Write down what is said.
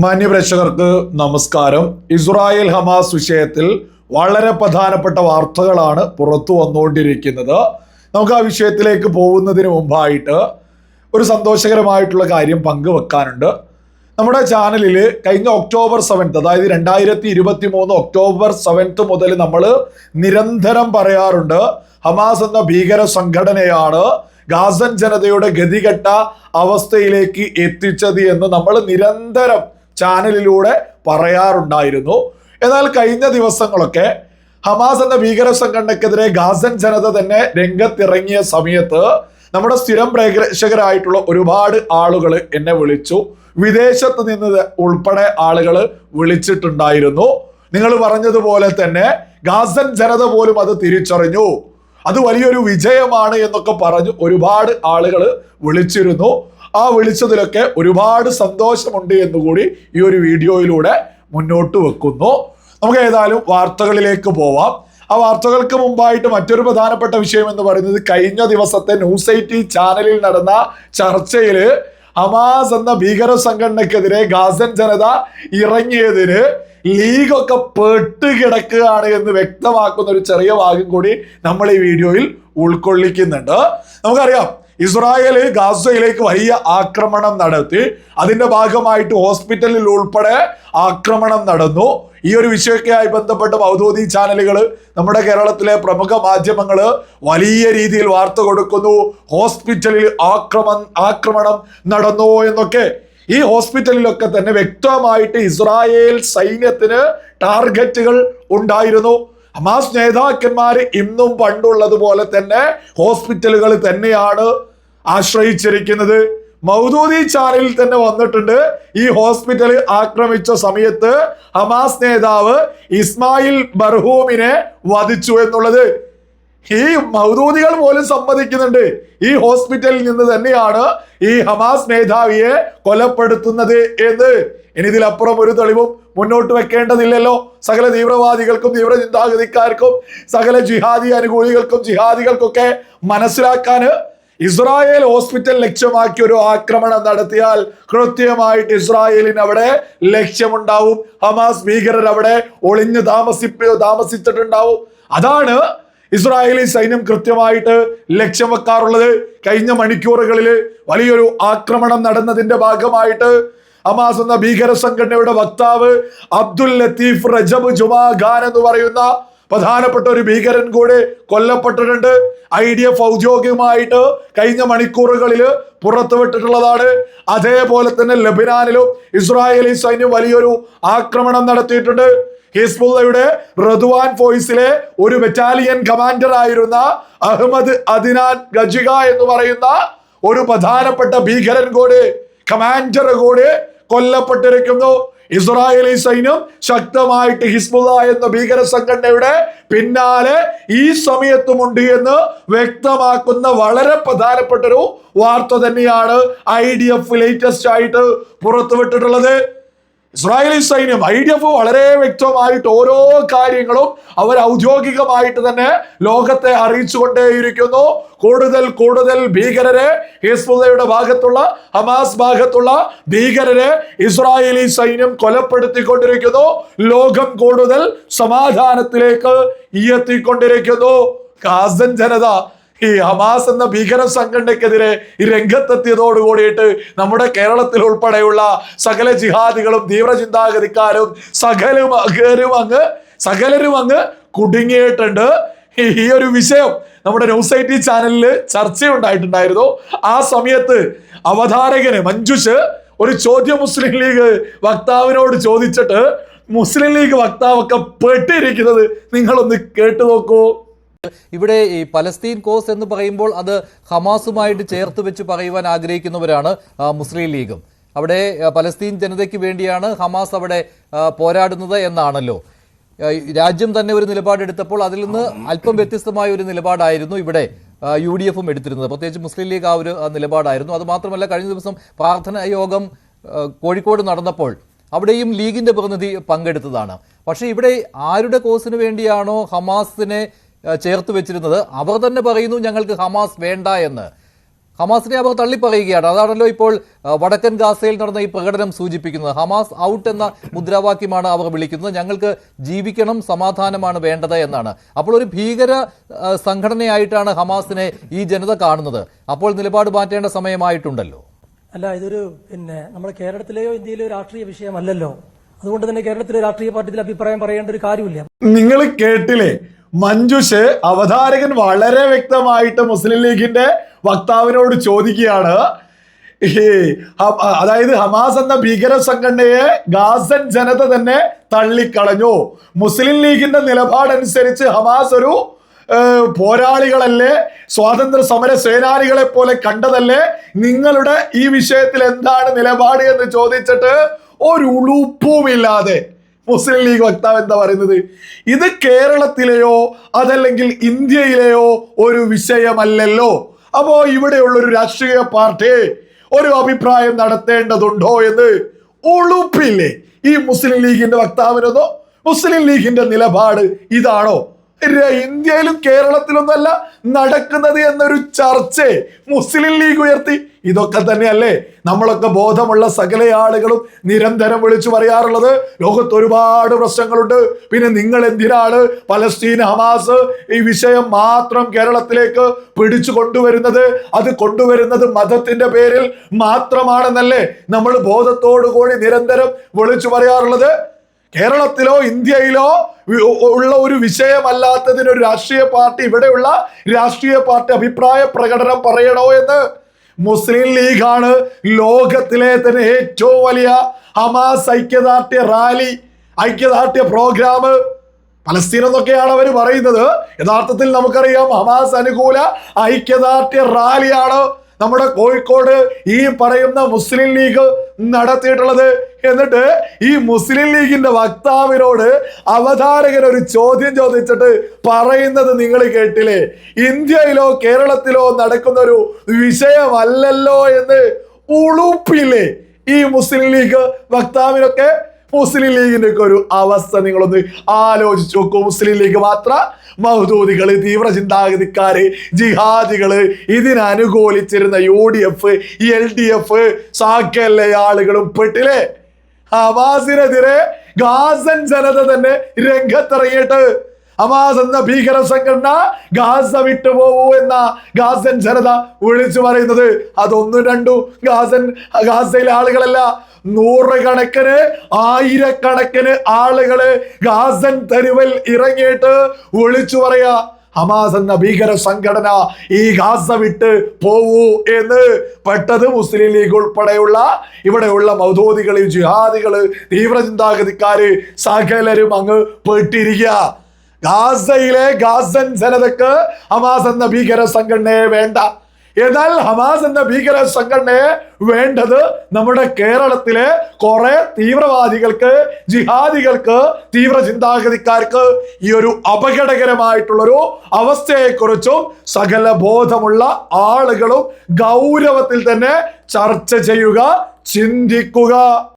മാന്യപ്രേക്ഷകർക്ക് നമസ്കാരം. Israel Hamas വിഷയത്തിൽ വളരെ പ്രധാനപ്പെട്ട വാർത്തകളാണ് പുറത്തു വന്നുകൊണ്ടിരിക്കുന്നത്. നമുക്ക് ആ വിഷയത്തിലേക്ക് പോകുന്നതിന് മുമ്പായിട്ട് ഒരു സന്തോഷകരമായിട്ടുള്ള കാര്യം പങ്കുവെക്കാനുണ്ട്. നമ്മുടെ ചാനലിൽ കഴിഞ്ഞ ഒക്ടോബർ സെവൻത്ത് അതായത് രണ്ടായിരത്തി ഇരുപത്തി മൂന്ന് ഒക്ടോബർ സെവൻത്ത് മുതൽ നമ്മൾ നിരന്തരം പറയാറുണ്ട് ഹമാസ് എന്ന ഭീകര സംഘടനയാണ് ഗാസൻ ജനതയുടെ ഗതികെട്ട അവസ്ഥയിലേക്ക് എത്തിച്ചത് എന്ന് നമ്മൾ നിരന്തരം ചാനലിലൂടെ പറയാറുണ്ടായിരുന്നു. എന്നാൽ കഴിഞ്ഞ ദിവസങ്ങളൊക്കെ ഹമാസ് എന്ന ഭീകര സംഘടനക്കെതിരെ ഗാസൻ ജനത തന്നെ രംഗത്തിറങ്ങിയ സമയത്ത് നമ്മുടെ സ്ഥിരം പ്രേക്ഷകരായിട്ടുള്ള ഒരുപാട് ആളുകൾ എന്നെ വിളിച്ചു. വിദേശത്ത് നിന്ന് ഉൾപ്പെടെ ആളുകൾ വിളിച്ചിട്ടുണ്ടായിരുന്നു. നിങ്ങൾ പറഞ്ഞതുപോലെ തന്നെ ഗാസൻ ജനത പോലും അത് തിരിച്ചറിഞ്ഞു. അത് വലിയൊരു വിജയമാണ് എന്നൊക്കെ പറഞ്ഞു ഒരുപാട് ആളുകൾ വിളിച്ചിരുന്നു. ആ വിളിച്ചതിലൊക്കെ ഒരുപാട് സന്തോഷമുണ്ട് എന്നുകൂടി ഈ ഒരു വീഡിയോയിലൂടെ മുന്നോട്ട് വെക്കുന്നു. നമുക്ക് ഏതായാലും വാർത്തകളിലേക്ക് പോവാം. ആ വാർത്തകൾക്ക് മുമ്പായിട്ട് മറ്റൊരു പ്രധാനപ്പെട്ട വിഷയം എന്ന് പറയുന്നത് കഴിഞ്ഞ ദിവസത്തെ ന്യൂസ് എയ്റ്റി ചാനലിൽ നടന്ന ചർച്ചയിൽ ഹമാസ് എന്ന ഭീകര സംഘടനക്കെതിരെ ഗാസൻ ജനത ഇറങ്ങിയതിന് ലീഗൊക്കെ പെട്ട് കിടക്കുകയാണ് എന്ന് വ്യക്തമാക്കുന്ന ഒരു ചെറിയ ഭാഗം കൂടി നമ്മൾ ഈ വീഡിയോയിൽ ഉൾക്കൊള്ളിക്കുന്നുണ്ട്. നമുക്കറിയാം ഇസ്രായേൽ ഗാസയിലേക്ക് വലിയ ആക്രമണം നടത്തി. അതിന്റെ ഭാഗമായിട്ട് ഹോസ്പിറ്റലിൽ ഉൾപ്പെടെ ആക്രമണം നടന്നു. ഈ ഒരു വിഷയമൊക്കെയായി ബന്ധപ്പെട്ട ഔദ്യോഗിക ചാനലുകൾ നമ്മുടെ കേരളത്തിലെ പ്രമുഖ മാധ്യമങ്ങൾ വലിയ രീതിയിൽ വാർത്ത കൊടുക്കുന്നു. ഹോസ്പിറ്റലിൽ ആക്രമ ആക്രമണം നടന്നു എന്നൊക്കെ. ഈ ഹോസ്പിറ്റലിലൊക്കെ തന്നെ വ്യക്തമായിട്ട് ഇസ്രായേൽ സൈന്യത്തിന് ടാർഗറ്റുകൾ ഉണ്ടായിരുന്നു. ഹമാസ് നേതാക്കന്മാർ ഇന്നും പണ്ടുള്ളതുപോലെ തന്നെ ഹോസ്പിറ്റലുകൾ തന്നെയാണ് ആശ്രയിച്ചിരിക്കുന്നത്. മൗദൂദി ചാനലിൽ തന്നെ വന്നിട്ടുണ്ട്. ഈ ഹോസ്പിറ്റൽ ആക്രമിച്ച സമയത്ത് ഹമാസ് നേതാവ് ഇസ്മായിൽ ബർഹൂമിനെ വധിച്ചു എന്നുള്ളത്. ഈ മൗദൂദികൾ പോലും സമ്മതിക്കുന്നുണ്ട്. ഈ ഹോസ്പിറ്റലിൽ നിന്ന് തന്നെയാണ് ഈ ഹമാസ് മേധാവിയെ കൊലപ്പെടുത്തുന്നത് എന്ന്. ഇനി ഇതിലപ്പുറം ഒരു തെളിവും മുന്നോട്ട് വെക്കേണ്ടതില്ലല്ലോ. സകല തീവ്രവാദികൾക്കും തീവ്ര ചിന്താഗതിക്കാർക്കും സകല ജിഹാദി അനുകൂലികൾക്കും ജിഹാദികൾക്കൊക്കെ മനസ്സിലാക്കാൻ ഇസ്രായേൽ ഹോസ്പിറ്റൽ ലക്ഷ്യമാക്കി ഒരു ആക്രമണം നടത്തിയാൽ കൃത്യമായിട്ട് ഇസ്രായേലിന് അവിടെ ലക്ഷ്യമുണ്ടാവും. ഹമാസ് ഭീകരർ അവിടെ ഒളിഞ്ഞു താമസിപ്പ താമസിച്ചിട്ടുണ്ടാവും. അതാണ് ഇസ്രായേലി സൈന്യം കൃത്യമായിട്ട് ലക്ഷ്യം വെക്കാറുള്ളത്. കഴിഞ്ഞ മണിക്കൂറുകളിൽ വലിയൊരു ആക്രമണം നടന്നതിന്റെ ഭാഗമായിട്ട് ഹമാസ് എന്ന ഭീകര സംഘടനയുടെ വക്താവ് അബ്ദുൽ ലത്തീഫ് റജബ് ജുമാ ഖാൻ എന്ന് പറയുന്ന പ്രധാനപ്പെട്ട ഒരു ഭീകരൻ കൂടെ കൊല്ലപ്പെട്ടിട്ടുണ്ട്. ഐ ഡി എഫ് ഔദ്യോഗികമായിട്ട് കഴിഞ്ഞ മണിക്കൂറുകളിൽ പുറത്തുവിട്ടിട്ടുള്ളതാണ് അതേപോലെ തന്നെ ലബനാനിലും ഇസ്രായേലി സൈന്യം വലിയൊരു ആക്രമണം നടത്തിയിട്ടുണ്ട്. ഹിസ്ബുള്ളയുടെ റദ്വാൻ ഫോഴ്സിലെ ഒരു ബറ്റാലിയൻ കമാൻഡർ ആയിരുന്ന അഹമ്മദ് അദിനാൻ ഗജിക എന്ന് പറയുന്ന ഒരു പ്രധാനപ്പെട്ട ഭീകരൻ കൂടെ കമാൻഡർ കൂടെ കൊല്ലപ്പെട്ടിരിക്കുന്നു. ഇസ്രായേലി സൈന്യം ശക്തമായിട്ട് ഹിസ്ബുള്ള എന്ന ഭീകര സംഘടനയുടെ പിന്നാലെ ഈ സമയത്തുമുണ്ട് എന്ന് വ്യക്തമാക്കുന്ന വളരെ പ്രധാനപ്പെട്ട ഒരു വാർത്ത തന്നെയാണ് ഐ ഡി എഫ് ലേറ്റസ്റ്റ് ആയിട്ട് പുറത്തുവിട്ടിട്ടുള്ളത്. ഇസ്രായേലി സൈന്യം ഐ ഡി എഫ് വളരെ വ്യക്തമായിട്ട് ഓരോ കാര്യങ്ങളും അവർ ഔദ്യോഗികമായിട്ട് തന്നെ ലോകത്തെ അറിയിച്ചുകൊണ്ടേയിരിക്കുന്നു. കൂടുതൽ കൂടുതൽ ഭീകരരെ ഹിസ്ബുള്ളയുടെ ഭാഗത്തുള്ള ഹമാസ് ഭാഗത്തുള്ള ഭീകരരെ ഇസ്രായേലി സൈന്യം കൊലപ്പെടുത്തിക്കൊണ്ടിരിക്കുന്നു. ലോകം കൂടുതൽ സമാധാനത്തിലേക്ക് എത്തിക്കൊണ്ടിരിക്കുന്നു ഗാസൻ ജനത ഈ ഹമാസ് എന്ന ഭീകര സംഘടനയ്ക്കെതിരെ ഈ രംഗത്തെത്തിയതോട് കൂടിയിട്ട് നമ്മുടെ കേരളത്തിൽ ഉൾപ്പെടെയുള്ള സകല ജിഹാദികളും തീവ്ര ചിന്താഗതിക്കാരും സകലും അകരും അങ്ങ് സകലരും അങ്ങ് കുടുങ്ങിയിട്ടുണ്ട്. ഈ- ഈ ഒരു വിഷയം നമ്മുടെ ന്യൂസ് ഐ ടി ചാനലിൽ ചർച്ചയുണ്ടായിട്ടുണ്ടായിരുന്നു. ആ സമയത്ത് അവതാരകന് മഞ്ജുഷ് ഒരു ചോദ്യം മുസ്ലിം ലീഗ് വക്താവിനോട് ചോദിച്ചിട്ട് മുസ്ലിം ലീഗ് വക്താവൊക്കെ പെട്ടിരിക്കുന്നത് നിങ്ങളൊന്ന് കേട്ടു നോക്കൂ. ഇവിടെ ഈ പലസ്തീൻ കോസ് എന്ന് പറയുമ്പോൾ അത് ഹമാസുമായിട്ട് ചേർത്ത് വെച്ച് പറയുവാൻ ആഗ്രഹിക്കുന്നവരാണ് മുസ്ലിം ലീഗും. അവിടെ പലസ്തീൻ ജനതയ്ക്ക് വേണ്ടിയാണ് ഹമാസ് അവിടെ പോരാടുന്നത് എന്നാണല്ലോ. രാജ്യം തന്നെ ഒരു നിലപാടെടുത്തപ്പോൾ അതിൽ നിന്ന് അല്പം വ്യത്യസ്തമായ ഒരു നിലപാടായിരുന്നു ഇവിടെ യു ഡി എഫും എടുത്തിരുന്നത്. പ്രത്യേകിച്ച് മുസ്ലിം ലീഗ് ആ ഒരു നിലപാടായിരുന്നു. അത് മാത്രമല്ല കഴിഞ്ഞ ദിവസം പ്രാർത്ഥനാ യോഗം കോഴിക്കോട് നടന്നപ്പോൾ അവിടെയും ലീഗിന്റെ പ്രതിനിധി പങ്കെടുത്തതാണ്. പക്ഷേ ഇവിടെ ആരുടെ കോസിന് വേണ്ടിയാണോ ഹമാസിനെ ചേർത്ത് വെച്ചിരുന്നത്. അവർ തന്നെ പറയുന്നു ഞങ്ങൾക്ക് ഹമാസ് വേണ്ട എന്ന്. ഹമാസിനെ അവർ തള്ളിപ്പറയുകയാണ്. അതാണല്ലോ ഇപ്പോൾ വടക്കൻ ഗാസയിൽ നടന്ന ഈ പ്രകടനം സൂചിപ്പിക്കുന്നത്. ഹമാസ് ഔട്ട് എന്ന മുദ്രാവാക്യമാണ് അവർ വിളിക്കുന്നത്. ഞങ്ങൾക്ക് ജീവിക്കണം സമാധാനമാണ് വേണ്ടത് എന്നാണ്. അപ്പോൾ ഒരു ഭീകര സംഘടനയായിട്ടാണ് ഹമാസിനെ ഈ ജനത കാണുന്നത്. അപ്പോൾ നിലപാട് മാറ്റേണ്ട സമയമായിട്ടുണ്ടല്ലോ. അല്ല ഇതൊരു പിന്നെ നമ്മുടെ കേരളത്തിലെയോ ഇന്ത്യയിലെയോ രാഷ്ട്രീയ വിഷയമല്ലല്ലോ. അതുകൊണ്ട് തന്നെ കേരളത്തിലെ രാഷ്ട്രീയ പാർട്ടിയിൽ അഭിപ്രായം പറയേണ്ട ഒരു കാര്യമില്ല. നിങ്ങൾ കേട്ടില്ലേ? മഞ്ജുഷ് അവതാരകൻ വളരെ വ്യക്തമായിട്ട് മുസ്ലിം ലീഗിന്റെ വക്താവിനോട് ചോദിക്കുകയാണ്. അതായത് ഹമാസ് എന്ന ഭീകര സംഘടനയെ ഗാസൻ ജനത തന്നെ തള്ളിക്കളഞ്ഞു. മുസ്ലിം ലീഗിന്റെ നിലപാടനുസരിച്ച് ഹമാസ് ഒരു പോരാളികളല്ലേ സ്വാതന്ത്ര്യ സമര സേനാനികളെ പോലെ കണ്ടതല്ലേ? നിങ്ങളുടെ ഈ വിഷയത്തിൽ എന്താണ് നിലപാട് എന്ന് ചോദിച്ചിട്ട് ഒരു ഉളുപ്പുമില്ലാതെ മുസ്ലിം ലീഗ് വക്താവ് എന്താ പറയുന്നത്? ഇത് കേരളത്തിലെയോ അതല്ലെങ്കിൽ ഇന്ത്യയിലെയോ ഒരു വിഷയമല്ലല്ലോ. അപ്പോ ഇവിടെയുള്ള ഒരു രാഷ്ട്രീയ പാർട്ടി ഒരു അഭിപ്രായം നടത്തേണ്ടതുണ്ടോ എന്ന് ഉളുപ്പില്ലേ? ഈ മുസ്ലിം ലീഗിന്റെ വക്താവിനോ മുസ്ലിം ലീഗിന്റെ നിലപാട് ഇതാണോ? ഇന്ത്യയിലും കേരളത്തിലൊന്നല്ല നടക്കുന്നത് എന്നൊരു ചർച്ച മുസ്ലിം ലീഗ് ഉയർത്തി. ഇതൊക്കെ തന്നെയല്ലേ നമ്മളൊക്കെ ബോധമുള്ള സകല ആളുകളും നിരന്തരം വിളിച്ചു പറയാറുള്ളത്. ലോകത്ത് ഒരുപാട് പ്രശ്നങ്ങളുണ്ട്. പിന്നെ നിങ്ങൾ എന്തിനാണ് പലസ്തീൻ ഹമാസ് ഈ വിഷയം മാത്രം കേരളത്തിലേക്ക് പിടിച്ചു കൊണ്ടുവരുന്നത്? അത് കൊണ്ടുവരുന്നത് മതത്തിന്റെ പേരിൽ മാത്രമാണെന്നല്ലേ നമ്മൾ ബോധത്തോടു കൂടി നിരന്തരം വിളിച്ചു പറയാറുള്ളത്. കേരളത്തിലോ ഇന്ത്യയിലോ ഉള്ള ഒരു വിഷയമല്ലാത്തതിന് ഒരു രാഷ്ട്രീയ പാർട്ടി ഇവിടെയുള്ള രാഷ്ട്രീയ പാർട്ടി അഭിപ്രായ പ്രകടനം പറയണോ എന്ന്? മുസ്ലിം ലീഗാണ് ലോകത്തിലെ തന്നെ ഏറ്റവും വലിയ ഹമാസ് ഐക്യദാർഢ്യ റാലി ഐക്യദാർഢ്യ പ്രോഗ്രാം. പലസ്തീൻ എന്നൊക്കെയാണ് അവർ പറയുന്നത്. യഥാർത്ഥത്തിൽ നമുക്കറിയാം ഹമാസ് അനുകൂല ഐക്യദാർഢ്യ റാലിയാണ് നമ്മുടെ കോഴിക്കോട് ഈ പറയുന്ന മുസ്ലിം ലീഗ് നടത്തിയിട്ടുള്ളത്. എന്നിട്ട് ഈ മുസ്ലിം ലീഗിന്റെ വക്താവിനോട് അവതാരകൻ ഒരു ചോദ്യം ചോദിച്ചിട്ട് പറയുന്നത് നിങ്ങൾ കേട്ടില്ലേ? ഇന്ത്യയിലോ കേരളത്തിലോ നടക്കുന്ന ഒരു വിഷയമല്ലല്ലോ എന്ന് ഉളുപ്പില്ലേ ഈ മുസ്ലിം ലീഗ് വക്താവിനൊക്കെ? മുസ്ലിം ലീഗിന്റെ ഒക്കെ ഒരു അവസ്ഥ നിങ്ങളൊന്ന് ആലോചിച്ചു നോക്കൂ. മുസ്ലിം ലീഗ് മാത്ര മഹദൂദികൾ തീവ്ര ചിന്താഗതിക്കാര് ജിഹാദികൾ ഇതിനനുകൂലിച്ചിരുന്ന U D F L D F സാക്കല്ലേ ആളുകളും പെട്ടില്ലേ ഹമാസിനെതിരെ ഗാസൻ ജനത തന്നെ രംഗത്തിറങ്ങിയിട്ട് ഹമാസ് എന്ന ഭീകര സംഘടന ഗാസ വിട്ടുപോകൂ എന്ന ഗാസൻ ജനത വിളിച്ചു പറയുന്നത്. അതൊന്നും രണ്ടു. ഗാസൻ ഗാസയിലെ ആളുകളല്ല. നൂറുകണക്കിന് ആയിരക്കണക്കിന് ആളുകൾ ഗാസൻ തെരുവിൽ ഇറങ്ങിയിട്ട് വിളിച്ചു പറയാ ഹമാസ് എന്ന ഭീകര സംഘടന ഈ ഗാസ വിട്ട് പോവൂ എന്ന് പെട്ടത് മുസ്ലിം ലീഗ് ഉൾപ്പെടെയുള്ള ഇവിടെയുള്ള മൗദോദികൾ ജിഹാദികൾ തീവ്ര ചിന്താഗതിക്കാര് സകലരും അങ്ങ് പെട്ടിരിക്കുക ഗാസയിലെ ഗാസൻ ജനതക്ക് ഹമാസ് എന്ന ഭീകര സംഘടനയെ വേണ്ട. എന്നാൽ ഹമാസ് എന്ന ഭീകര സംഘടനയെ വേണ്ടത് നമ്മുടെ കേരളത്തിലെ കുറെ തീവ്രവാദികൾക്ക് ജിഹാദികൾക്ക് തീവ്ര ചിന്താഗതിക്കാർക്ക് ഈ ഒരു അപകടകരമായിട്ടുള്ളൊരു അവസ്ഥയെക്കുറിച്ചും സകല ബോധമുള്ള ആളുകളും ഗൗരവത്തിൽ തന്നെ ചർച്ച ചെയ്യുക ചിന്തിക്കുക.